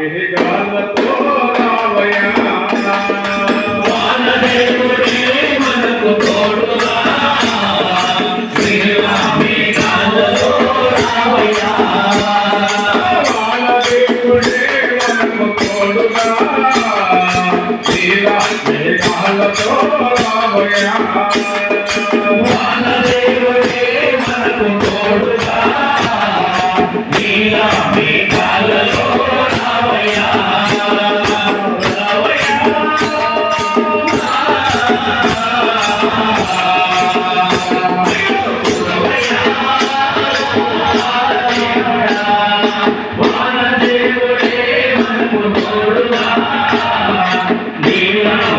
మెహగాలతో రావయా మనకు తోడుగా మేఘాలలో రావయా మనకు తోడుగా మేఘాలతో రావయా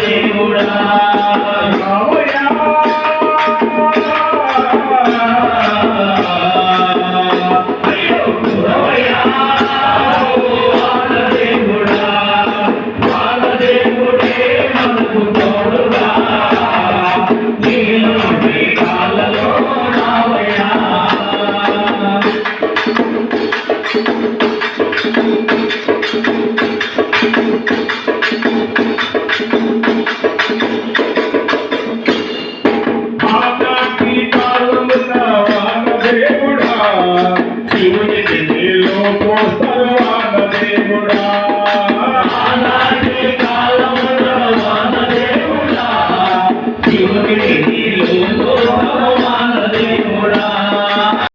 దేవుడా Yo no quiero